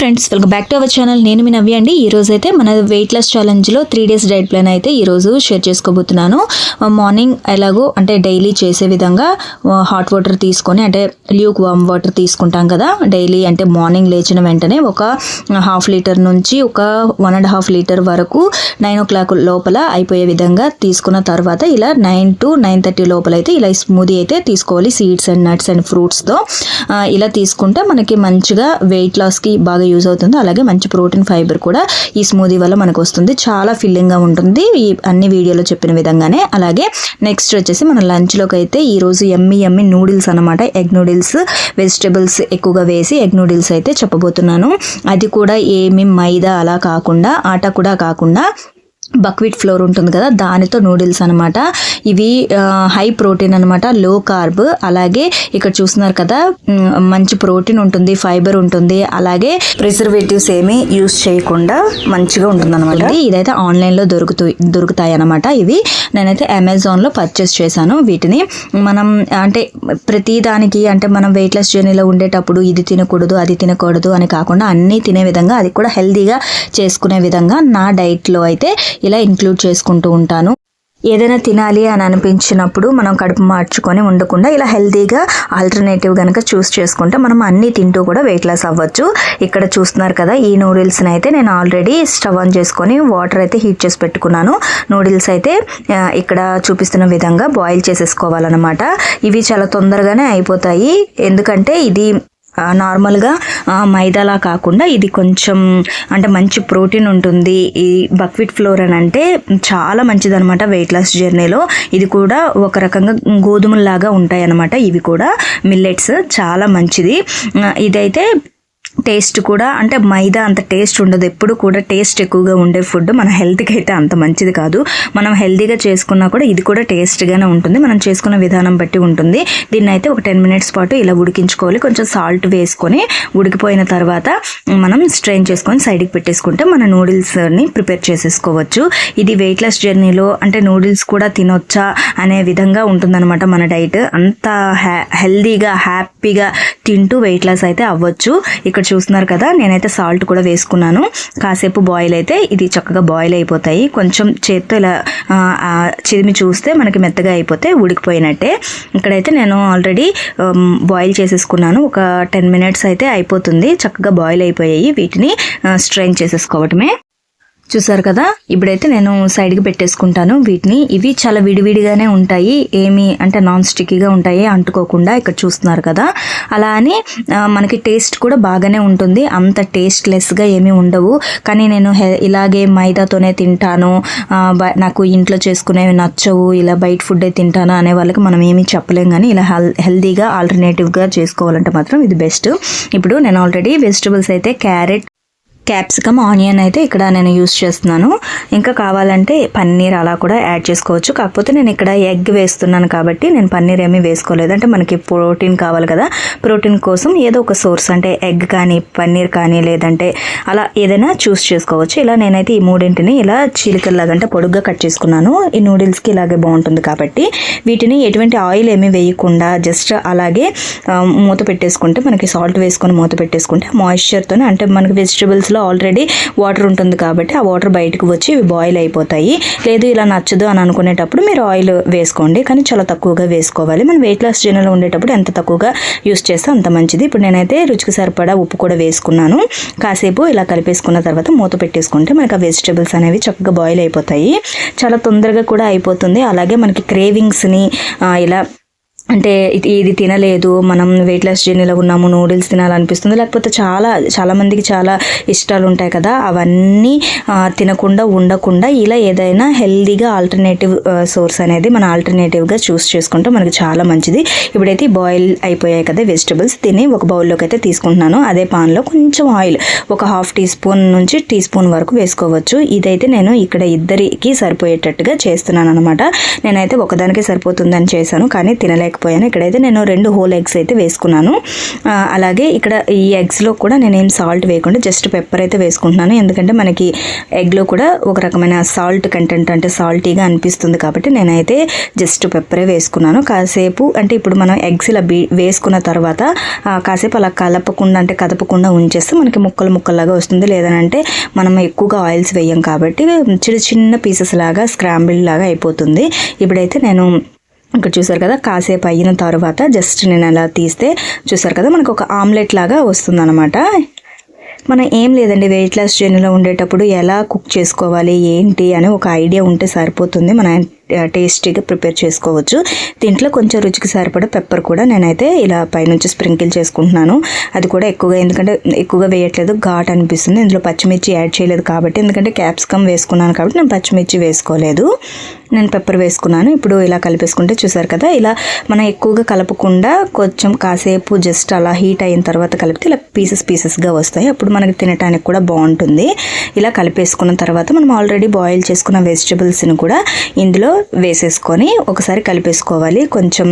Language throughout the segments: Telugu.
Friends welcome back to our channel నేను మీ నవ్వి అండి. ఈరోజు అయితే మన వెయిట్ లాస్ ఛాలెంజ్లో త్రీ డేస్ డైట్ ప్లాన్ అయితే ఈరోజు షేర్ చేసుకోబోతున్నాను. మార్నింగ్ ఎలాగో అంటే డైలీ చేసే విధంగా హాట్ వాటర్ తీసుకొని అంటే ల్యూక్ వామ్ వాటర్ తీసుకుంటాం కదా. డైలీ అంటే మార్నింగ్ లేచిన వెంటనే ఒక హాఫ్ లీటర్ నుంచి ఒక వన్ అండ్ హాఫ్ లీటర్ వరకు నైన్ ఓ క్లాక్ లోపల అయిపోయే విధంగా తీసుకున్న తర్వాత ఇలా నైన్ టు నైన్ థర్టీ లోపల అయితే ఇలా స్మూదీ అయితే తీసుకోవాలి. సీడ్స్ అండ్ నట్స్ అండ్ ఫ్రూట్స్తో ఇలా తీసుకుంటే మనకి మంచిగా వెయిట్ లాస్కి బాగా యూజ్ అవుతుంది అలాగే మంచి ప్రోటీన్ ఫైబర్ కూడా ఈ స్మూదీ వల్ల మనకు వస్తుంది. చాలా ఫిల్లింగ్గా ఉంటుంది. ఈ అన్ని వీడియోలో చెప్పిన విధంగానే. అలాగే నెక్స్ట్ వచ్చేసి మన లంచ్లోకి అయితే ఈరోజు ఎమ్మి ఎమ్మి నూడిల్స్ అనమాట ఎగ్ నూడిల్స్ వెజిటేబుల్స్ ఎక్కువగా వేసి ఎగ్ నూడిల్స్ అయితే చెప్పబోతున్నాను. అది కూడా ఏమి మైదా అలా కాకుండా ఆట కూడా కాకుండా బక్వీట్ ఫ్లోర్ ఉంటుంది కదా దానితో నూడిల్స్ అనమాట ఇవి హై ప్రోటీన్ అనమాట లో కార్బ్. అలాగే ఇక్కడ చూస్తున్నారు కదా మంచి ప్రోటీన్ ఉంటుంది ఫైబర్ ఉంటుంది. అలాగే ప్రిజర్వేటివ్స్ ఏమీ యూస్ చేయకుండా మంచిగా ఉంటుంది. అనమాట ఇదైతే ఆన్లైన్లో దొరుకుతూ దొరుకుతాయి అనమాట ఇవి. నేనైతే అమెజాన్లో పర్చేస్ చేశాను వీటిని. మనం అంటే ప్రతి దానికి అంటే మనం వెయిట్ లెస్ జర్నీలో ఉండేటప్పుడు ఇది తినకూడదు అది తినకూడదు అని కాకుండా అన్నీ తినే విధంగా అది కూడా హెల్తీగా చేసుకునే విధంగా నా డైట్లో అయితే ఇలా ఇంక్లూడ్ చేసుకుంటూ ఉంటాను. ఏదైనా తినాలి అని అనిపించినప్పుడు మనం కడుపు మార్చుకొని ఉండకుండా ఇలా హెల్తీగా ఆల్టర్నేటివ్ కనుక చూస్ చేసుకుంటే మనం అన్నీ తింటూ కూడా వెయిట్ లాస్ అవ్వచ్చు. ఇక్కడ చూస్తున్నారు కదా ఈ నూడిల్స్ని అయితే నేను ఆల్రెడీ స్టవ్ ఆన్ చేసుకొని వాటర్ అయితే హీట్ చేసి పెట్టుకున్నాను. నూడిల్స్ అయితే ఇక్కడ చూపిస్తున్న విధంగా బాయిల్ చేసేసుకోవాలన్నమాట. ఇవి చాలా తొందరగానే అయిపోతాయి. ఎందుకంటే ఇది నార్మల్గా మైదాలా కాకుండా ఇది కొంచెం అంటే మంచి ప్రోటీన్ ఉంటుంది. ఈ బక్విట్ ఫ్లోర్ అని అంటే చాలా మంచిది అనమాట వెయిట్ లాస్ జర్నీలో. ఇది కూడా ఒక రకంగా గోధుమల్లాగా ఉంటాయి అనమాట ఇవి కూడా మిల్లెట్స్ చాలా మంచిది. ఇదైతే టేస్ట్ కూడా అంటే మైదా అంత టేస్ట్ ఉండదు. ఎప్పుడు కూడా టేస్ట్ ఎక్కువగా ఉండే ఫుడ్ మన హెల్త్కి అయితే అంత మంచిది కాదు. మనం హెల్తీగా చేసుకున్నా కూడా ఇది కూడా టేస్ట్గానే ఉంటుంది. మనం చేసుకున్న విధానం బట్టి ఉంటుంది. దీన్ని అయితే ఒక టెన్ మినిట్స్ పాటు ఇలా ఉడికించుకోవాలి. కొంచెం సాల్ట్ వేసుకొని ఉడికిపోయిన తర్వాత మనం స్ట్రెయిన్ చేసుకొని సైడ్కి పెట్టేసుకుంటే మన నూడిల్స్ని ప్రిపేర్ చేసేసుకోవచ్చు. ఇది వెయిట్ లాస్ జర్నీలో అంటే నూడిల్స్ కూడా తినొచ్చా అనే విధంగా ఉంటుందన్నమాట మన డైట్. అంత హ్యా హెల్దీగా హ్యాపీగా తింటూ వెయిట్ లాస్ అయితే అవ్వచ్చు. ఇక్కడ ఇక్కడ చూస్తున్నారు కదా నేనైతే సాల్ట్ కూడా వేసుకున్నాను. కాసేపు బాయిల్ అయితే ఇది చక్కగా బాయిల్ అయిపోతాయి. కొంచెం చేత్తో ఇలా చిరిమి చూస్తే మనకి మెత్తగా అయిపోతే ఉడికిపోయినట్టే. ఇక్కడైతే నేను ఆల్రెడీ బాయిల్ చేసేసుకున్నాను. ఒక టెన్ మినిట్స్ అయితే అయిపోతుంది. చక్కగా బాయిల్ అయిపోయాయి. వీటిని స్ట్రెయిన్ చేసేసుకోవటమే. చూసారు కదా? ఇప్పుడైతే నేను సైడ్కి పెట్టేసుకుంటాను. వీటిని ఇవి చాలా విడివిడిగానే ఉంటాయి. ఏమి అంటే నాన్ స్టిక్కీగా ఉంటాయి. అంటుకోకుండా ఇక్కడ చూస్తున్నారు కదా? అలా అని మనకి టేస్ట్ కూడా బాగానే ఉంటుంది. అంత టేస్ట్లెస్గా ఏమీ ఉండవు. కానీ నేను హె ఇలాగే మైదాతోనే తింటాను. బ- నాకు ఇంట్లో చేసుకునేవి నచ్చవు. ఇలా బయట ఫుడ్డే తింటాను అనే వాళ్ళకి మనం ఏమీ చెప్పలేం కానీ ఇలా హెల్ హెల్దీగా ఆల్టర్నేటివ్గా చేసుకోవాలంటే మాత్రం ఇది బెస్ట్ ఇప్పుడు నేను ఆల్రెడీ వెజిటబుల్స్ అయితే క్యారెట్ క్యాప్సికమ్ ఆనియన్ అయితే ఇక్కడ నేను యూస్ చేస్తున్నాను. ఇంకా కావాలంటే పన్నీర్ అలా కూడా యాడ్ చేసుకోవచ్చు. కాకపోతే నేను ఇక్కడ ఎగ్ వేస్తున్నాను కాబట్టి నేను పన్నీర్ ఏమీ వేసుకోలేదు. అంటే మనకి ప్రోటీన్ కావాలి కదా. ప్రోటీన్ కోసం ఏదో ఒక సోర్స్ అంటే ఎగ్ కానీ పన్నీర్ కానీ లేదంటే అలా ఏదైనా చూస్ చేసుకోవచ్చు. ఇలా నేనైతే ఈ మూడింటిని ఇలా చీలికల్లాగా అంటే పొడుగ్గా కట్ చేసుకున్నాను. ఈ నూడిల్స్కి ఇలాగే బాగుంటుంది కాబట్టి. వీటిని ఎటువంటి ఆయిల్ ఏమీ వేయకుండా జస్ట్ అలాగే మూత పెట్టేసుకుంటే మనకి సాల్ట్ వేసుకొని మూత పెట్టేసుకుంటే మాయిశ్చర్తోనే అంటే మనకి వెజిటబుల్స్లో ఆల్రెడీ వాటర్ ఉంటుంది కాబట్టి ఆ వాటర్ బయటకు వచ్చి ఇవి బాయిల్ అయిపోతాయి. లేదు ఇలా నచ్చదు అని అనుకునేటప్పుడు మీరు ఆయిల్ వేసుకోండి. కానీ చాలా తక్కువగా వేసుకోవాలి. మనం వెయిట్ లాస్ జర్నీలో ఉండేటప్పుడు ఎంత తక్కువగా యూస్ చేస్తే అంత మంచిది. ఇప్పుడు నేనైతే రుచికి సరిపడా ఉప్పు కూడా వేసుకున్నాను. కాసేపు ఇలా కలిపేసుకున్న తర్వాత మూత పెట్టేసుకుంటే మనకి ఆ వెజిటబుల్స్ అనేవి చక్కగా బాయిల్ అయిపోతాయి. చాలా తొందరగా కూడా అయిపోతుంది. అలాగే మనకి క్రేవింగ్స్ని ఇలా అంటే ఇది ఇది తినలేదు మనం వెయిట్ లాస్ జర్నీలో ఉన్నాము నూడిల్స్ తినాలనిపిస్తుంది. లేకపోతే చాలా చాలా మందికి చాలా ఇష్టాలు ఉంటాయి కదా అవన్నీ తినకుండా ఉండకుండా ఇలా ఏదైనా హెల్దీగా ఆల్టర్నేటివ్ సోర్స్ అనేది మన ఆల్టర్నేటివ్గా చూస్ చేసుకుంటే మనకి చాలా మంచిది. ఇప్పుడైతే బాయిల్ అయిపోయాయి కదా వెజిటబుల్స్ తిని ఒక బౌల్లోకి అయితే తీసుకుంటున్నాను. అదే పాన్లో కొంచెం ఆయిల్ ఒక హాఫ్ టీ స్పూన్ నుంచి టీ స్పూన్ వరకు వేసుకోవచ్చు. ఇదైతే నేను ఇక్కడ ఇద్దరికి సరిపోయేటట్టుగా చేస్తున్నాను అనమాట నేనైతే ఒకదానికే సరిపోతుందని చేశాను కానీ తినలేక వేయలేకపోయాను ఇక్కడైతే నేను రెండు హోల్ ఎగ్స్ అయితే వేసుకున్నాను. అలాగే ఇక్కడ ఈ ఎగ్స్లో కూడా నేనేం సాల్ట్ వేయకుండా జస్ట్ పెప్పర్ అయితే వేసుకుంటున్నాను. ఎందుకంటే మనకి ఎగ్లో కూడా ఒక రకమైన సాల్ట్ కంటెంట్ అంటే సాల్టీగా అనిపిస్తుంది కాబట్టి నేనైతే జస్ట్ పెప్పరే వేసుకున్నాను. కాసేపు అంటే ఇప్పుడు మనం ఎగ్స్ ఇలా బీ వేసుకున్న తర్వాత కాసేపు అలా కలపకుండా అంటే కదపకుండా ఉంచేస్తే మనకి ముక్కలు ముక్కలుగా వస్తుంది. లేదనంటే మనం ఎక్కువగా ఆయిల్స్ వేయం కాబట్టి చిన్న చిన్న పీసెస్ లాగా స్క్రాంబిల్ లాగా అయిపోతుంది. ఇప్పుడైతే నేను ఇక్కడ చూసారు కదా కాసేపు అయిన తర్వాత జస్ట్ నేను అలా తీస్తే చూసారు కదా మనకు ఒక ఆమ్లెట్ లాగా వస్తుందన్నమాట. మనం ఏం లేదండి వెయిట్ లాస్ జర్నీలో ఉండేటప్పుడు ఎలా కుక్ చేసుకోవాలి ఏంటి అని ఒక ఐడియా ఉంటే సరిపోతుంది మన టేస్టీగా ప్రిపేర్ చేసుకోవచ్చు. దీంట్లో కొంచెం రుచికి సరిపడా పెప్పర్ కూడా నేనైతే ఇలా పైనుంచి స్ప్రింకిల్ చేసుకుంటున్నాను. అది కూడా ఎక్కువగా ఎందుకంటే ఎక్కువగా వేయట్లేదు ఘాట్ అనిపిస్తుంది. ఇందులో పచ్చిమిర్చి యాడ్ చేయలేదు కాబట్టి ఎందుకంటే క్యాప్సికమ్ వేసుకున్నాను కాబట్టి నేను పచ్చిమిర్చి వేసుకోలేదు. నేను పెప్పర్ వేసుకున్నాను. ఇప్పుడు ఇలా కలిపేసుకుంటే చూసారు కదా ఇలా మనం ఎక్కువగా కలపకుండా కొంచెం కాసేపు జస్ట్ అలా హీట్ అయిన తర్వాత కలిపితే ఇలా పీసెస్ పీసెస్గా వస్తాయి. అప్పుడు మనకి తినడానికి కూడా బాగుంటుంది. ఇలా కలిపేసుకున్న తర్వాత మనం ఆల్రెడీ బాయిల్ చేసుకున్న వెజిటబుల్స్ని కూడా ఇందులో వేసేసుకొని ఒకసారి కలిపేసుకోవాలి. కొంచెం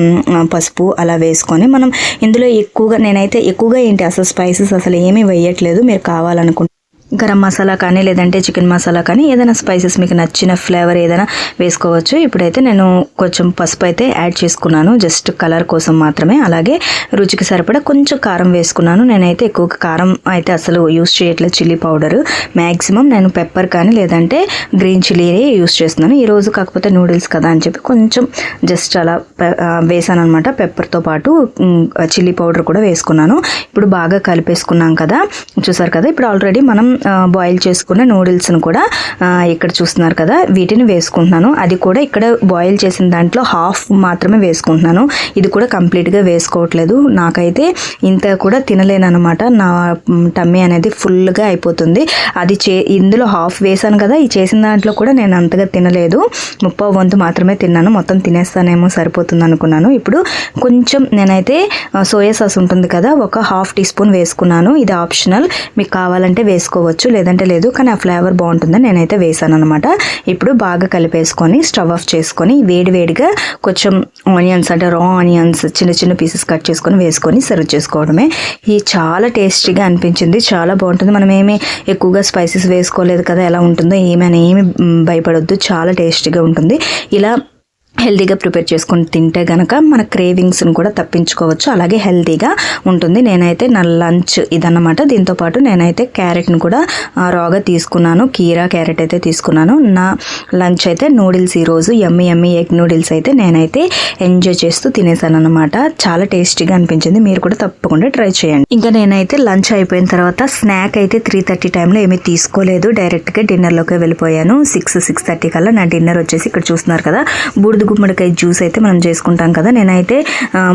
పసుపు అలా వేసుకొని మనం ఇందులో ఎక్కువగా నేనైతే ఎక్కువగా ఏంటి అసలు స్పైసెస్ అసలు ఏమీ వేయట్లేదు. మీరు కావాలనుకుంటే గరం మసాలా కానీ లేదంటే చికెన్ మసాలా కానీ ఏదైనా స్పైసెస్ మీకు నచ్చిన ఫ్లేవర్ ఏదైనా వేసుకోవచ్చు. ఇప్పుడైతే నేను కొంచెం పసుపు అయితే యాడ్ చేసుకున్నాను. జస్ట్ కలర్ కోసం మాత్రమే. అలాగే రుచికి సరిపడా కొంచెం కారం వేసుకున్నాను. నేనైతే ఎక్కువ కారం అయితే అసలు యూస్ చేయట్లేదు. చిల్లీ పౌడర్ మ్యాక్సిమం నేను పెప్పర్ కానీ లేదంటే గ్రీన్ చిల్లీనే యూస్ చేస్తున్నాను. ఈరోజు కాకపోతే నూడిల్స్ కదా అని చెప్పి కొంచెం జస్ట్ అలా వేసాను అనమాట పెప్పర్తో పాటు చిల్లీ పౌడర్ కూడా వేసుకున్నాను. ఇప్పుడు బాగా కలిపేసుకున్నాం కదా. చూసారు కదా? ఇప్పుడు ఆల్రెడీ మనం బాయిల్ చేసుకున్న నూడిల్స్ను కూడా ఇక్కడ చూస్తున్నారు కదా వీటిని వేసుకుంటున్నాను. అది కూడా ఇక్కడ బాయిల్ చేసిన దాంట్లో హాఫ్ మాత్రమే వేసుకుంటున్నాను. ఇది కూడా కంప్లీట్గా వేసుకోవట్లేదు. నాకైతే ఇంత కూడా తినలేనమాట నా టమ్మీ అనేది ఫుల్గా అయిపోతుంది. అది చే ఇందులో హాఫ్ వేసాను కదా ఈ చేసిన దాంట్లో కూడా నేను అంతగా తినలేదు. ముప్పో వంతు మాత్రమే తిన్నాను. మొత్తం తినేస్తానేమో సరిపోతుంది అనుకున్నాను. ఇప్పుడు కొంచెం నేనైతే సోయా సాస్ ఉంటుంది కదా ఒక హాఫ్ టీ స్పూన్ వేసుకున్నాను. ఇది ఆప్షనల్ మీకు కావాలంటే వేసుకోవచ్చు. లేదంటే లేదు కానీ ఆ ఫ్లేవర్ బాగుంటుందని నేనైతే వేసాను అనమాట ఇప్పుడు బాగా కలిపేసుకొని స్టవ్ ఆఫ్ చేసుకొని వేడి వేడిగా కొంచెం ఆనియన్స్ అంటే రా ఆనియన్స్ చిన్న చిన్న పీసెస్ కట్ చేసుకొని వేసుకొని సర్వ్ చేసుకోవడమే. ఇది చాలా టేస్టీగా అనిపించింది చాలా బాగుంటుంది. మనం ఏమి ఎక్కువగా స్పైసెస్ వేసుకోలేదు కదా ఎలా ఉంటుందో ఏమైనా ఏమి భయపడొద్దు చాలా టేస్టీగా ఉంటుంది. ఇలా హెల్తీగా ప్రిపేర్ చేసుకొని తింటే కనుక మన క్రేవింగ్స్ని కూడా తప్పించుకోవచ్చు. అలాగే హెల్తీగా ఉంటుంది. నేనైతే నా లంచ్ ఇదన్నమాట. దీంతో పాటు నేనైతే క్యారెట్ని కూడా రాగా తీసుకున్నాను. కీరా క్యారెట్ అయితే తీసుకున్నాను. నా లంచ్ అయితే నూడిల్స్ ఈరోజు ఎమ్మి ఎమ్మి ఎగ్ నూడిల్స్ అయితే నేనైతే ఎంజాయ్ చేస్తూ తినేసాను అనమాట చాలా టేస్టీగా అనిపించింది. మీరు కూడా తప్పకుండా ట్రై చేయండి. ఇంకా నేనైతే లంచ్ అయిపోయిన తర్వాత స్నాక్ అయితే త్రీ థర్టీ టైంలో ఏమీ తీసుకోలేదు. డైరెక్ట్గా డిన్నర్లోకి వెళ్ళిపోయాను. సిక్స్ సిక్స్ థర్టీ కల్లా నా డిన్నర్ వచ్చేసి ఇక్కడ చూస్తున్నారు కదా. బూడిద గుమ్మడికాయ జ్యూస్ అయితే మనం చేసుకుంటాం కదా. నేనైతే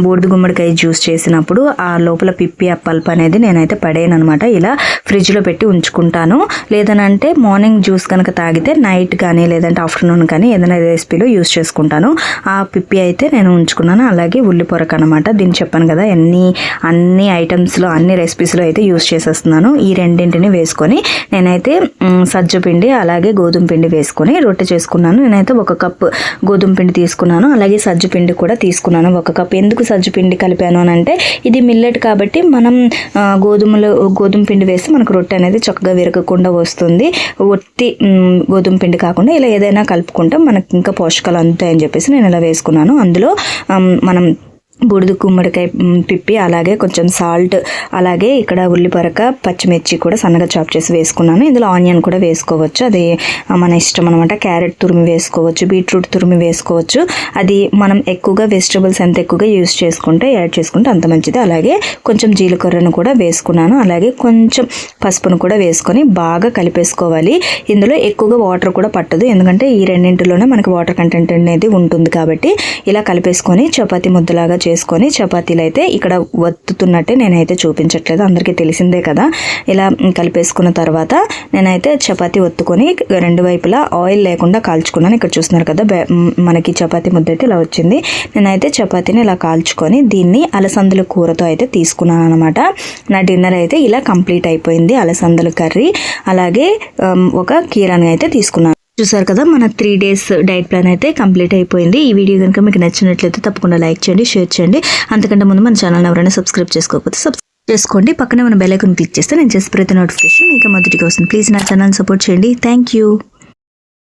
బూడిద గుమ్మడికాయ జ్యూస్ చేసినప్పుడు ఆ లోపల పిప్పి ఆ పల్ప్ అనేది నేనైతే పడేయను అనమాట ఇలా ఫ్రిడ్జ్లో పెట్టి ఉంచుకుంటాను. లేదనంటే మార్నింగ్ జ్యూస్ కనుక తాగితే నైట్ కానీ లేదంటే ఆఫ్టర్నూన్ కానీ ఏదైనా రెసిపీలో యూస్ చేసుకుంటాను. ఆ పిప్పి అయితే నేను ఉంచుకున్నాను. అలాగే ఉల్లి పొరక అనమాట దీన్ని చెప్పాను కదా అన్ని అన్ని ఐటమ్స్లో అన్ని రెసిపీస్లో అయితే యూస్ చేసేస్తున్నాను. ఈ రెండింటిని వేసుకొని నేనైతే సజ్జ పిండి అలాగే గోధుమ పిండి వేసుకొని రొట్టె చేసుకున్నాను. నేనైతే ఒక కప్ గోధుమ పిండి తీసుకున్నాను. అలాగే సజ్జ పిండి కూడా తీసుకున్నాను. ఒక కప్. ఎందుకు సజ్జ పిండి కలిపాను అని అంటే ఇది మిల్లెట్ కాబట్టి మనం గోధుమలు గోధుమ పిండి వేస్తే మనకు రొట్టె అనేది చక్కగా విరగకుండా వస్తుంది. ఒట్టి గోధుమ పిండి కాకుండా ఇలా ఏదైనా కలుపుకుంటే. మనకి ఇంకా పోషకాలు అందుతాయని చెప్పేసి నేను ఇలా వేసుకున్నాను. అందులో మనం బూడిద గుమ్మడికాయ పిప్పి అలాగే కొంచెం సాల్ట్ అలాగే ఇక్కడ ఉల్లిపరక పచ్చిమిర్చి కూడా సన్నగా చాప్ చేసి వేసుకున్నాను. ఇందులో ఆనియన్ కూడా వేసుకోవచ్చు. అది మన ఇష్టం అనమాట క్యారెట్ తురిమి వేసుకోవచ్చు బీట్రూట్ తురిమి వేసుకోవచ్చు. అది మనం ఎక్కువగా వెజిటబుల్స్ ఎంత ఎక్కువగా యూస్ చేసుకుంటే యాడ్ చేసుకుంటే అంత మంచిది. అలాగే కొంచెం జీలకర్రను కూడా వేసుకున్నాను. అలాగే కొంచెం పసుపును కూడా వేసుకొని బాగా కలిపేసుకోవాలి. ఇందులో ఎక్కువగా వాటర్ కూడా పట్టదు. ఎందుకంటే ఈ రెండింటిలోనే మనకి వాటర్ కంటెంట్ అనేది ఉంటుంది కాబట్టి ఇలా కలిపేసుకొని చపాతి ముద్దలాగా చేసుకొని చపాతీలు అయితే ఇక్కడ వత్తుతున్నట్టే నేనైతే చూపించట్లేదు. అందరికీ తెలిసిందే కదా. ఇలా కలిపేసుకున్న తర్వాత నేనైతే చపాతీ ఒత్తుకొని రెండు వైపులా ఆయిల్ లేకుండా కాల్చుకున్నాను. ఇక్కడ చూస్తున్నారు కదా మనకి చపాతీ ముద్ద అయితే ఇలా వచ్చింది. నేనైతే చపాతీని ఇలా కాల్చుకొని దీన్ని అలసందల కూరతో అయితే తీసుకున్నాను అనమాట నా డిన్నర్ అయితే ఇలా కంప్లీట్ అయిపోయింది అలసందల కర్రీ. అలాగే ఒక కీరాని అయితే తీసుకున్నాను. చూసారు కదా మన త్రీ డేస్ డైట్ ప్లాన్ అయితే కంప్లీట్ అయిపోయింది. ఈ వీడియో కనుక మీకు నచ్చినట్లయితే తప్పకుండా లైక్ చేయండి షేర్ చేయండి. అంతకంటే ముందు మన ఛానల్ ఎవరైనా సబ్స్క్రైబ్ చేసుకోకపోతే సబ్స్క్రైబ్ చేసుకోండి. పక్కనే మన బెల్ ఐకాన్ క్లిక్ చేస్తే నేను చేసే ప్రతి నోటిఫికేషన్ మీకు మొదటిగా వస్తుంది ప్లీజ్ నా ఛానల్ సపోర్ట్ చేయండి. Thank you